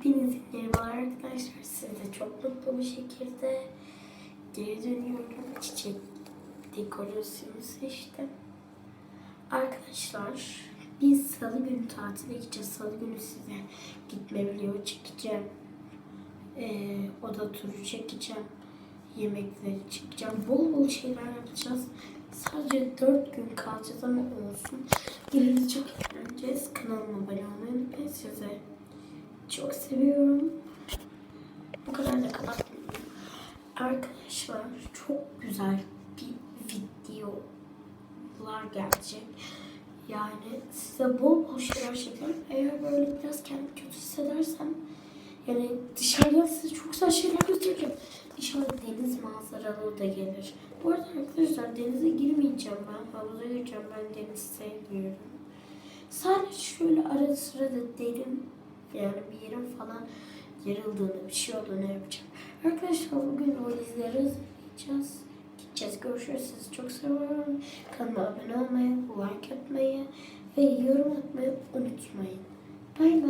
Hepinize merhabalar arkadaşlar. Size çok mutlu bir şekilde geri dönüyorum. Çiçek dekorasyonu seçtim. Arkadaşlar biz salı günü tatile gideceğiz. Salı günü size gitme video çekeceğim. Ee, oda turu çekeceğim. Yemekleri çekeceğim. Bol bol şeyler yapacağız. Sadece 4 gün kalacağız ama olsun. Yine çok eğleneceğiz. Kanalıma abone olmayı unutmayın. Size çok seviyorum. Bu kadar da kapatmayayım. Arkadaşlar çok güzel bir videolar gelecek. Yani size bol bol şeyler çekiyorum. Eğer böyle biraz kendimi kötü hissedersem yani dışarıdan size çok güzel şeyler göstereceğim. İnşallah deniz manzaralı da gelir. Bu arada arkadaşlar denize girmeyeceğim ben. Havuza gireceğim. Ben deniz sevmiyorum. Sadece şöyle arada sırada derin yani bir yerim falan yarıldığında bir şey olduğunu yapacağım. Arkadaşlar bugün valizleri hazırlayacağız. Gideceğiz görüşürüz. Sizi çok seviyorum. Kanalıma abone olmayı, like atmayı ve yorum atmayı unutmayın. Bay bay.